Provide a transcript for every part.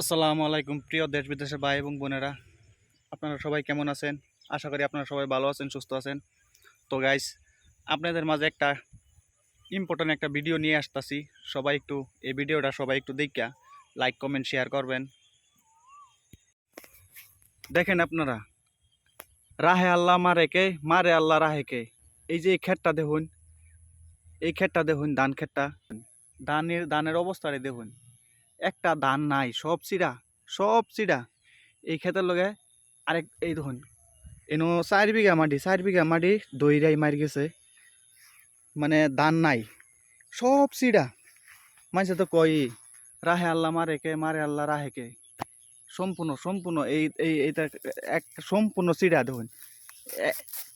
আসসালামু আলাইকুম, প্রিয় দেশ বিদেশের ভাই এবং বোনেরা। আপনারা সবাই কেমন আছেন? আশা করি আপনারা সবাই ভালো আছেন, সুস্থ আছেন। তো গাইস আপনাদের মাঝে একটা ইম্পর্টেন্ট একটা ভিডিও নিয়ে আসতেছি। সবাই একটু এই ভিডিওটা সবাই একটু দেখা লাইক কমেন্ট শেয়ার করবেন। দেখেন আপনারা, রাহে আল্লাহ মারে কে, মারে আল্লাহ রাহে কে? এই যে এই ক্ষেতটা দেখুন, এই ক্ষেতটা দেখুন, ধান ক্ষেতটা। ধানের ধানের অবস্থারে দেখুন। একটা ধান নাই, সব চিরা সব চিরা এই ক্ষেতের লগে আরেক এই দেখুন এনো চার বিঘা মাটি চার বিঘা মাটি দইরাই মারি গেছে। মানে ধান নাই, সব চিরা মানুষে তো কই রাহে আল্লাহ মারেকে মারে আল্লাহ রাহেকে সম্পূর্ণ সম্পূর্ণ এই এই, এইটা এক সম্পূর্ণ চিরা দেখুন।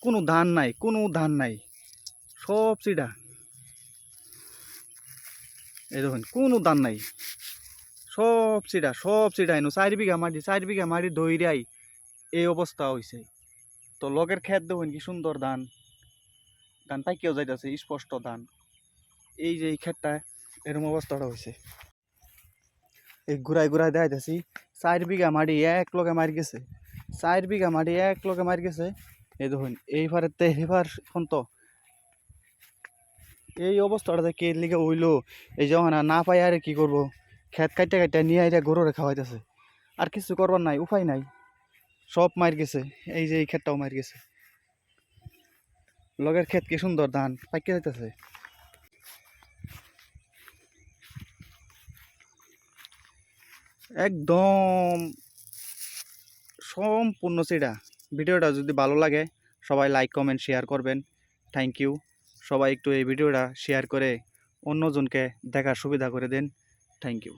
কোনো ধান নাই, কোনো ধান নাই, সব চিরা এই দেখুন, কোনো ধান নাই। সব চিরা সব চিরা এনো চার বিঘা মাটি চার বিঘা মাটি দইরাই এই অবস্থা হয়েছে তো লগের খেত দেখুন কি সুন্দর ধান। ধান পাইকেও যাইতেছে, স্পষ্ট ধান। এই যে এই খেতটা এরকম অবস্থাটা হয়েছে এই ঘুরাই ঘুরাই দেখাইতেছি চার বিঘা মাটি এক লগে মারি গেছে। চার বিঘা মাটি এক লগে মারি গেছে। এই দেখুন, এইবারে তে এবার ফোন তো এই অবস্থাটা কে লিগে হইল, এই আর না পাই আরে কি করব? খেত কাইটা কাইটা নিয়ে আইটা গরুরে খাওয়াইতেছে। আর কিছু করবার নাই, উপায় নাই। সব মার গেছে, এই যে এই ক্ষেতটাও মার গেছে। লগের ক্ষেত কি সুন্দর ধান, পাইকে যাইতেছে। একদম সম্পূর্ণ চিড়া। ভিডিওটা যদি ভালো লাগে, সবাই লাইক, কমেন্ট, শেয়ার করবেন। Thank you. সবাই একটু এই ভিডিওটা শেয়ার করে অন্যজনকে দেখার সুবিধা করে দেন। Thank you